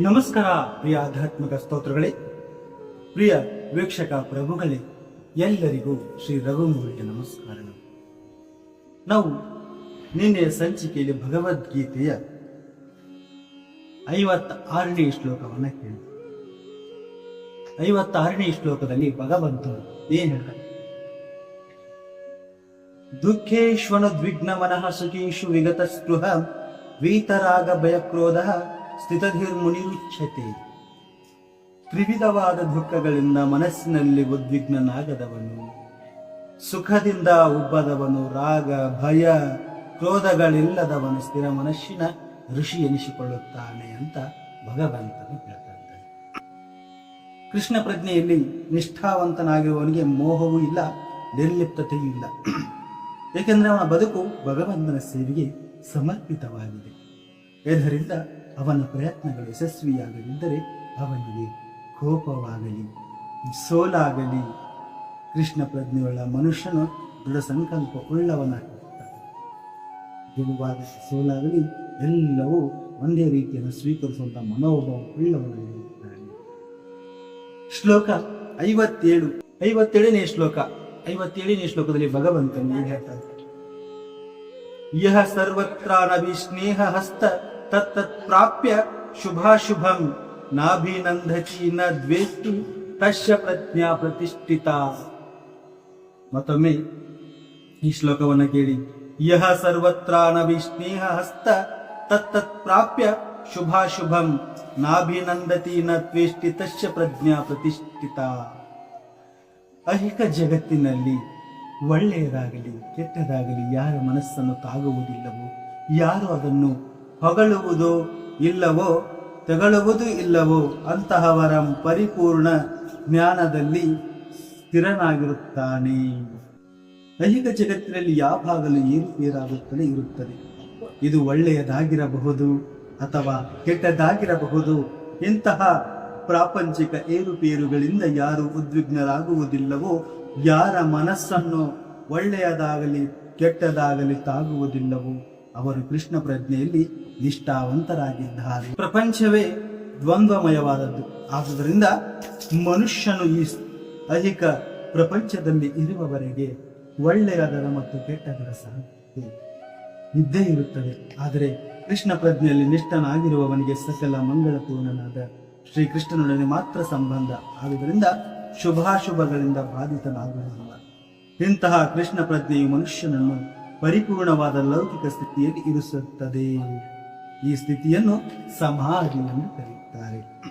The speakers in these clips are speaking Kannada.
ನಮಸ್ಕಾರ, ಪ್ರಿಯ ಆಧ್ಯಾತ್ಮಿಕ ಸ್ತೋತ್ರಗಳೇ. ಪ್ರಿಯ ವೀಕ್ಷಕ ಪ್ರಭುಗಳೇ, ಎಲ್ಲರಿಗೂ ಶ್ರೀ ರಘುಮೂರಿಗೆ ನಮಸ್ಕಾರಗಳು ನಾವು ನಿನ್ನೆಯ ಸಂಚಿಕೆಯಲ್ಲಿ ಭಗವದ್ಗೀತೆಯ ಐವತ್ತ ಆರನೇ ಶ್ಲೋಕವನ್ನು ಕೇಳಿ ಐವತ್ತಾರನೇ ಶ್ಲೋಕದಲ್ಲಿ ಭಗವಂತನು ಏನ್ ಹೇಳ್ತಾರೆ ದುಃಖೇಶ್ವನುದ್ವಿಗ್ನ ಮನಃ ಸುಖೀಶು ವಿಗತ ಸ್ಪೃಹ ವೀತರಾಗ ಭಯಕ್ರೋಧ ಸ್ಥಿತಧಿರ್ಮುನಿರುಚ್ಯತೆ ತ್ರಿವಿಧವಾದ ದುಃಖಗಳಿಂದ ಮನಸ್ಸಿನಲ್ಲಿ ಉದ್ವಿಗ್ನನಾಗದವನು. ಸುಖದಿಂದ ಉಬ್ಬದವನು, ರಾಗ, ಭಯ, ಕ್ರೋಧಗಳಿಲ್ಲದವನು ಸ್ಥಿರ ಮನಸ್ಸಿನ ಋಷಿ ಎನಿಸಿಕೊಳ್ಳುತ್ತಾನೆ ಅಂತ ಭಗವಂತನು ಹೇಳ್ತಾ ಕೃಷ್ಣ ಪ್ರಜ್ಞೆಯಲ್ಲಿ ನಿಷ್ಠಾವಂತನಾಗಿರುವವನಿಗೆ ಮೋಹವೂ ಇಲ್ಲ, ನಿರ್ಲಿಪ್ತತೆಯೂ ಇಲ್ಲ. ಏಕೆಂದರೆ ಅವನ ಬದುಕು ಭಗವಂತನ ಸೇವೆಗೆ ಸಮರ್ಪಿತವಾಗಿದೆ. ಇದರಿಂದ ಅವನ ಪ್ರಯತ್ನಗಳು ಯಶಸ್ವಿಯಾಗದಿದ್ದರೆ ಅವನಿಗೆ ಕೋಪವಾಗಲಿ, ಸೋಲಾಗಲಿ. ಕೃಷ್ಣ ಪ್ರಜ್ಞೆಯುಳ್ಳ ಮನುಷ್ಯನು ದೃಢ ಸಂಕಲ್ಪ ಉಳ್ಳವನಾಗಿರುತ್ತಾನೆ. ಗೆಲುವಾದ ಸೋಲಾಗಲಿ, ಎಲ್ಲವೂ ಒಂದೇ ರೀತಿಯನ್ನು ಸ್ವೀಕರಿಸುವಂತ ಮನೋಭಾವ ಉಳ್ಳವನಾಗಿರುತ್ತಾನೆ. ಶ್ಲೋಕ ಐವತ್ತೇಳು, ಐವತ್ತೇಳನೇ ಶ್ಲೋಕ, ಐವತ್ತೇಳನೇ ಶ್ಲೋಕದಲ್ಲಿ ಭಗವಂತನು ಏನು ಹೇಳ್ತಾರೆ ಯಹ ಸರ್ವತ್ರ ನವಿಸ್ನೇಹ ಹಸ್ತ ತತ್ತತ್ ಪ್ರಾಪ್ಯ ಶುಭಾಶುಭಂ ನಾಭಿನಂದತಿ ನ ದ್ವೇಷ್ಟಿ ತಸ್ಯ ಪ್ರಜ್ಞಾ ಪ್ರತಿಷ್ಠಿತ ಮತ್ತೊಮ್ಮೆ ಈ ಶ್ಲೋಕವನ್ನು ಕೇಳಿ, ಯಹ ಸರ್ವತ್ರ ನವಿಸ್ನೇಹ ಹಸ್ತ ತತ್ತತ್ ಪ್ರಾಪ್ಯ ಶುಭಾಶುಭಂ, ನಾಭಿನಂದತಿ ನ ದ್ವೇಷ್ಟಿ ತಶ್ಯ ಪ್ರಜ್ಞಾ ಪ್ರತಿಷ್ಠಿತ। ಅಹಿಕ ಜಗತ್ತಿನಲ್ಲಿ ಒಳ್ಳೆಯದಾಗಲಿ ಕೆಟ್ಟದಾಗಲಿ ಯಾರ ಮನಸ್ಸನ್ನು ತಾಗುವುದಿಲ್ಲವೋ, ಯಾರು ಅದನ್ನು ಹೊಗಳುವುದೋ ಇಲ್ಲವೋ, ತೆಗಳುವುದು ಇಲ್ಲವೋ ಅಂತಹವರ ಪರಿಪೂರ್ಣ ಜ್ಞಾನದಲ್ಲಿ ಸ್ಥಿರನಾಗಿರುತ್ತಾನೆ. ದೈಹಿಕ ಜಗತ್ತಿನಲ್ಲಿ ಯಾವಾಗಲೂ ಏರುಪೇರಾಗುತ್ತಲೇ ಇರುತ್ತದೆ? ಇದು ಒಳ್ಳೆಯದಾಗಿರಬಹುದು ಅಥವಾ ಕೆಟ್ಟದಾಗಿರಬಹುದು? ಇಂತಹ ಪ್ರಾಪಂಚಿಕ ಏರುಪೇರುಗಳಿಂದ ಯಾರು ಉದ್ವಿಗ್ನರಾಗುವುದಿಲ್ಲವೋ, ಯಾರ ಮನಸ್ಸನ್ನು ಒಳ್ಳೆಯದಾಗಲಿ ಕೆಟ್ಟದಾಗಲಿ ತಾಗುವುದಿಲ್ಲವೋ ಅವರು ಕೃಷ್ಣ ಪ್ರಜ್ಞೆಯಲ್ಲಿ ನಿಷ್ಠಾವಂತರಾಗಿದ್ದಾರೆ. ಪ್ರಪಂಚವೇ ದ್ವಂದ್ವಮಯವಾದದ್ದು. ಆದುದರಿಂದ ಮನುಷ್ಯನು ಈ ಅಧಿಕ ಪ್ರಪಂಚದಲ್ಲಿ ಇರುವವರೆಗೆ ಒಳ್ಳೆಯದರ ಮತ್ತು ಕೆಟ್ಟದರ ಸಾಧ್ಯತೆ ಇದ್ದೇ ಇರುತ್ತದೆ. ಆದರೆ ಕೃಷ್ಣ ಪ್ರಜ್ಞೆಯಲ್ಲಿ ನಿಷ್ಠನಾಗಿರುವವನಿಗೆ ಸಕಲ ಮಂಗಳಪೂರ್ಣನಾದ ಶ್ರೀಕೃಷ್ಣನೊಡನೆ ಮಾತ್ರ ಸಂಬಂಧ. ಆದುದರಿಂದ ಶುಭಾಶುಭಗಳಿಂದ ಬಾಧಿತನಾಗುವುದಿಲ್ಲ. ಇಂತಹ ಕೃಷ್ಣ ಪ್ರಜ್ಞೆಯು ಮನುಷ್ಯನನ್ನು ಪರಿಪೂರ್ಣವಾದ ಲೌಕಿಕ ಸ್ಥಿತಿಯಲ್ಲಿ ಇರಿಸುತ್ತದೆ. ಈ ಸ್ಥಿತಿಯನ್ನು ಸಮಾಧಿ ಎಂದು ಕರೆಯುತ್ತಾರೆ.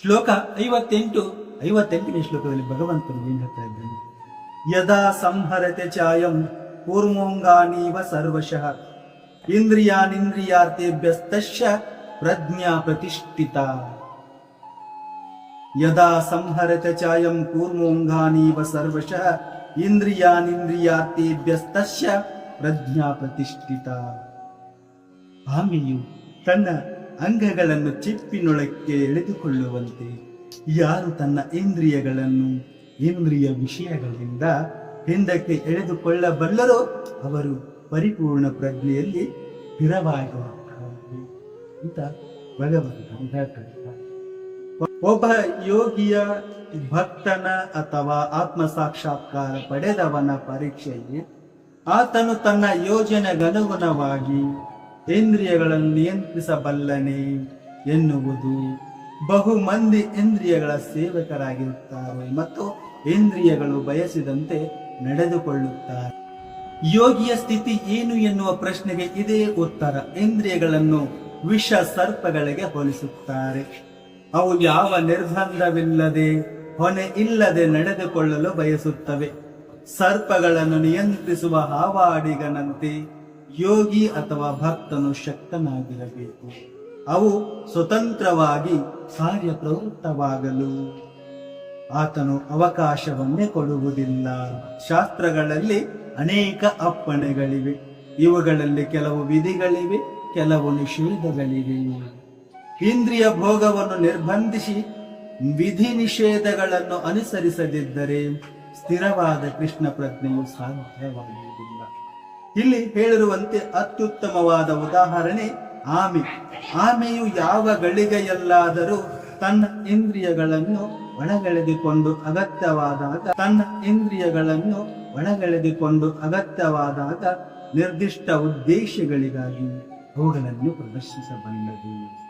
ಶ್ಲೋಕ ಐವತ್ತೆಂಟು, ಐವತ್ತೆಂಟನೇ ಶ್ಲೋಕದಲ್ಲಿ ಭಗವಂತನು ಏನು ಹೇಳ್ತಾ ಇದ್ದಾನೆ? ಯದಾ ಸಂಹರತೆ ಚಾಯಂ ಕೂರ್ಮೋಂಗಾನೀವ ಸರ್ವಶಃ. ಇಂದ್ರಿಯಾನಿಂದ್ರಿಯಾರ್ಥೇಭ್ಯಸ್ತಶ್ಯ ಪ್ರಜ್ಞಾ ಪ್ರತಿಷ್ಠಿತ. ಯದಾ ಸಂಹರತ ಚಾಯಂ ಕೂರ್ಮೋಂಗಾನೀವ ಸರ್ವಶಃ. ಇಂದ್ರಿಯಾನಿಂದ್ರಿಯಾರ್ಥೇಭ್ಯಸ್ತಶ್ಯ ಪ್ರಜ್ಞಾ ಪ್ರತಿಷ್ಠಿತ. ಆಮೆಯು ತನ್ನ ಅಂಗಗಳನ್ನು ಚಿಪ್ಪಿನೊಳಕ್ಕೆ ಎಳೆದುಕೊಳ್ಳುವಂತೆ ಯಾರು ತನ್ನ ಇಂದ್ರಿಯಗಳನ್ನು ಇಂದ್ರಿಯ ವಿಷಯಗಳಿಂದ ಹಿಂದಕ್ಕೆ ಎಳೆದುಕೊಳ್ಳಬಲ್ಲರೋ ಅವರು ಪರಿಪೂರ್ಣ ಪ್ರಜ್ಞೆಯಲ್ಲಿ ಸ್ಥಿರವಾಗಿರುತ್ತಾರೆ ಅಂತ ಭಗವಂತ ಒಬ್ಬ ಯೋಗಿಯ ಭಕ್ತನ ಅಥವಾ ಆತ್ಮ ಸಾಕ್ಷಾತ್ಕಾರ ಪಡೆದವನ ಪರೀಕ್ಷೆಗೆ ಆತನು ತನ್ನ ಯೋಜನೆಗನುಗುಣವಾಗಿ ಇಂದ್ರಿಯಗಳನ್ನು ನಿಯಂತ್ರಿಸಬಲ್ಲನೆ ಎನ್ನುವುದು ಬಹು ಮಂದಿ ಇಂದ್ರಿಯಗಳ ಸೇವಕರಾಗಿರುತ್ತಾರೆ ಮತ್ತು ಇಂದ್ರಿಯಗಳು ಬಯಸಿದಂತೆ ನಡೆದುಕೊಳ್ಳುತ್ತಾರೆ. ಯೋಗಿಯ ಸ್ಥಿತಿ ಏನು ಎನ್ನುವ ಪ್ರಶ್ನೆಗೆ ಇದೇ ಉತ್ತರ. ಇಂದ್ರಿಯಗಳನ್ನು ವಿಷ ಸರ್ಪಗಳಿಗೆ ಹೋಲಿಸುತ್ತಾರೆ. ಅವು ಯಾವ ನಿರ್ಬಂಧವಿಲ್ಲದೆ ಹೊಣೆ ಇಲ್ಲದೆ ನಡೆದುಕೊಳ್ಳಲು ಬಯಸುತ್ತವೆ. ಸರ್ಪಗಳನ್ನು ನಿಯಂತ್ರಿಸುವ ಹಾವಾಡಿಗನಂತೆ ಯೋಗಿ ಅಥವಾ ಭಕ್ತನು ಶಕ್ತನಾಗಿರಬೇಕು. ಅವು ಸ್ವತಂತ್ರವಾಗಿ ಕಾರ್ಯಪ್ರವೃತ್ತವಾಗಲು ಆತನು ಅವಕಾಶವನ್ನೇ ಕೊಡುವುದಿಲ್ಲ. ಶಾಸ್ತ್ರಗಳಲ್ಲಿ ಅನೇಕ ಅಪ್ಪಣೆಗಳಿವೆ. ಇವುಗಳಲ್ಲಿ ಕೆಲವು ವಿಧಿಗಳಿವೆ, ಕೆಲವು ನಿಷೇಧಗಳಿವೆ. ಇಂದ್ರಿಯ ಭೋಗವನ್ನು ನಿರ್ಬಂಧಿಸಿ ವಿಧಿ ನಿಷೇಧಗಳನ್ನು ಅನುಸರಿಸದಿದ್ದರೆ ಸ್ಥಿರವಾದ ಕೃಷ್ಣ ಪ್ರಜ್ಞೆಯು ಸಾಧ್ಯವಾಗುವುದಿಲ್ಲ. ಇಲ್ಲಿ ಹೇಳಿರುವಂತೆ ಅತ್ಯುತ್ತಮವಾದ ಉದಾಹರಣೆ ಆಮೆ. ಆಮೆಯು ಯಾವ ಗಳಿಗೆಯಲ್ಲಾದರೂ ತನ್ನ ಇಂದ್ರಿಯಗಳನ್ನು ಒಳಗೆಳೆದುಕೊಂಡು ಅಗತ್ಯವಾದಾಗ, ತನ್ನ ಇಂದ್ರಿಯಗಳನ್ನು ಒಳಗೆಳೆದುಕೊಂಡು ಅಗತ್ಯವಾದಾಗ ನಿರ್ದಿಷ್ಟ ಉದ್ದೇಶಗಳಿಗಾಗಿ ಅವುಗಳನ್ನು ಪ್ರದರ್ಶಿಸಬಲ್ಲದು.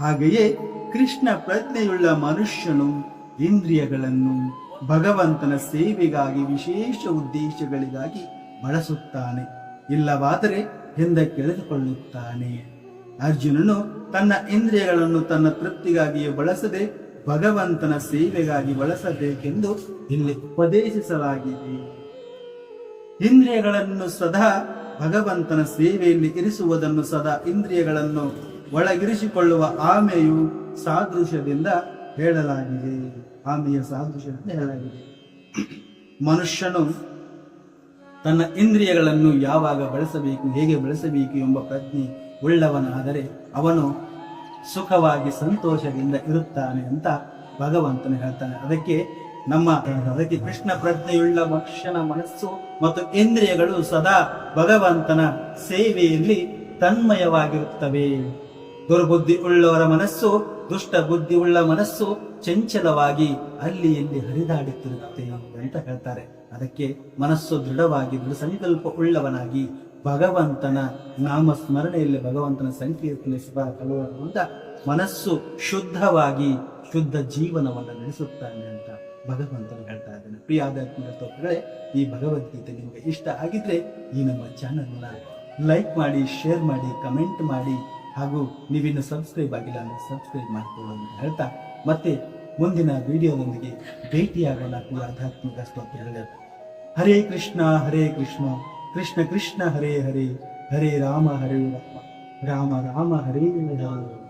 ಹಾಗೆಯೇ ಕೃಷ್ಣ ಪ್ರಜ್ಞೆಯುಳ್ಳ ಮನುಷ್ಯನು ಇಂದ್ರಿಯಗಳನ್ನು ಭಗವಂತನ ಸೇವೆಗಾಗಿ ವಿಶೇಷ ಉದ್ದೇಶಗಳಿಗಾಗಿ ಬಳಸುತ್ತಾನೆ. ಇಲ್ಲವಾದರೆ ಹಿಂದಕ್ಕೆಳೆದುಕೊಳ್ಳುತ್ತಾನೆ. ಅರ್ಜುನನು ತನ್ನ ಇಂದ್ರಿಯಗಳನ್ನು ತನ್ನ ತೃಪ್ತಿಗಾಗಿಯೇ ಬಳಸದೆ ಭಗವಂತನ ಸೇವೆಗಾಗಿ ಬಳಸಬೇಕೆಂದು ಇಲ್ಲಿ ಉಪದೇಶಿಸಲಾಗಿದೆ. ಇಂದ್ರಿಯಗಳನ್ನು ಸದಾ ಭಗವಂತನ ಸೇವೆಯಲ್ಲಿ ಇರಿಸುವುದನ್ನು ಸದಾ ಇಂದ್ರಿಯಗಳನ್ನು ಒಳಗಿರಿಸಿಕೊಳ್ಳುವ ಆಮೆಯು ಸಾದೃಶ್ಯದಿಂದ ಹೇಳಲಾಗಿದೆ. ಆಮೆಯ ಸಾದೃಶ್ಯದಿಂದ ಹೇಳಲಾಗಿದೆ. ಮನುಷ್ಯನು ತನ್ನ ಇಂದ್ರಿಯಗಳನ್ನು ಯಾವಾಗ ಬಳಸಬೇಕು, ಹೇಗೆ ಬಳಸಬೇಕು ಎಂಬ ಪ್ರಜ್ಞೆ ಉಳ್ಳವನಾದರೆ ಅವನು ಸುಖವಾಗಿ ಸಂತೋಷದಿಂದ ಇರುತ್ತಾನೆ ಅಂತ ಭಗವಂತನು ಹೇಳ್ತಾನೆ. ಅದಕ್ಕೆ ನಮ್ಮ ಅದಕ್ಕೆ ಕೃಷ್ಣ ಪ್ರಜ್ಞೆಯುಳ್ಳ ಮನುಷ್ಯನ ಮನಸ್ಸು ಮತ್ತು ಇಂದ್ರಿಯಗಳು ಸದಾ ಭಗವಂತನ ಸೇವೆಯಲ್ಲಿ ತನ್ಮಯವಾಗಿರುತ್ತವೆ. ದುರ್ಬುದ್ಧಿ ಉಳ್ಳವರ ಮನಸ್ಸು, ದುಷ್ಟ ಬುದ್ಧಿ ಉಳ್ಳ ಮನಸ್ಸು ಚಂಚಲವಾಗಿ ಅಲ್ಲಿ ಇಲ್ಲಿ ಹರಿದಾಡುತ್ತಿರುತ್ತೆ ಅಂತ ಹೇಳ್ತಾರೆ. ಅದಕ್ಕೆ ಮನಸ್ಸು ದೃಢವಾಗಿ, ದೃಢ ಸಂಕಲ್ಪ ಉಳ್ಳವನಾಗಿ ಭಗವಂತನ ನಾಮ ಸ್ಮರಣೆಯಲ್ಲಿ ಭಗವಂತನ ಸಂಕೀರ್ತನೆ ಕಲುವುದರಿಂದ ಮನಸ್ಸು ಶುದ್ಧವಾಗಿ, ಶುದ್ಧ ಜೀವನವನ್ನು ನಡೆಸುತ್ತಾನೆ ಅಂತ ಭಗವಂತನು ಹೇಳ್ತಾ ಇದ್ದಾನೆ. ಪ್ರಿಯ ಆಧ್ಯಾತ್ಮಿಕ ತೋಪಗಳೇ ಈ ಭಗವದ್ಗೀತೆ ನಿಮಗೆ ಇಷ್ಟ ಆಗಿದ್ರೆ ಈ ನಮ್ಮ ಚಾನಲ್ನ ಲೈಕ್ ಮಾಡಿ, ಶೇರ್ ಮಾಡಿ, ಕಮೆಂಟ್ ಮಾಡಿ ಹಾಗೂ ನೀವಿನ್ನು ಸಬ್ಸ್ಕ್ರೈಬ್ ಆಗಿಲ್ಲ ಅಂದರೆ ಸಬ್ಸ್ಕ್ರೈಬ್ ಮಾಡಿಕೊಳ್ಳಿ ಅಂತ ಹೇಳ್ತಾ ಮತ್ತೆ ಮುಂದಿನ ವಿಡಿಯೋದೊಂದಿಗೆ ಭೇಟಿಯಾಗೋಣ ಈ ಆಧ್ಯಾತ್ಮಿಕ ಸ್ತೋತ್ರಗಳ ಹರೇ ಕೃಷ್ಣ ಹರೇ ಕೃಷ್ಣ ಕೃಷ್ಣ ಕೃಷ್ಣ ಹರೇ ಹರೇ ಹರೇ ರಾಮ ಹರೇ ರಾಮ ರಾಮ ರಾಮ ಹರೇ ಹರೇ